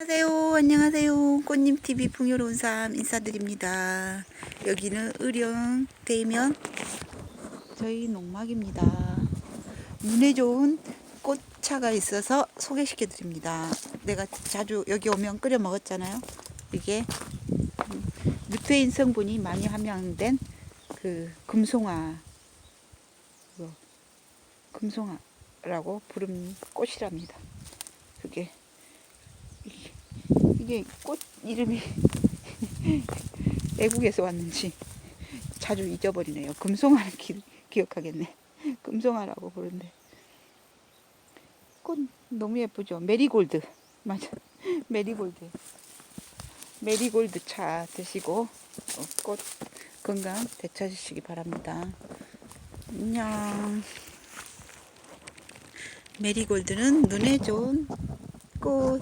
안녕하세요. 안녕하세요. 꽃님TV 풍요로운 삶 인사드립니다. 여기는 의령 대면 저희 농막입니다. 눈에 좋은 꽃차가 있어서 소개시켜 드립니다. 내가 자주 여기 오면 끓여 먹었잖아요. 이게 음, 루테인 성분이 많이 함량된 그 금송아 이거 금송아라고 부르는 꽃이랍니다. 이게, 꽃 이름이 외국에서 왔는지 자주 잊어버리네요. 금송아를 기, 기억하겠네. 금송아라고 부른데 꽃 너무 예쁘죠. 메리골드 맞아. 메리골드. 메리골드 차 드시고 어, 꽃 건강 되찾으시기 바랍니다. 안녕. 메리골드는 눈에 좋은 꽃.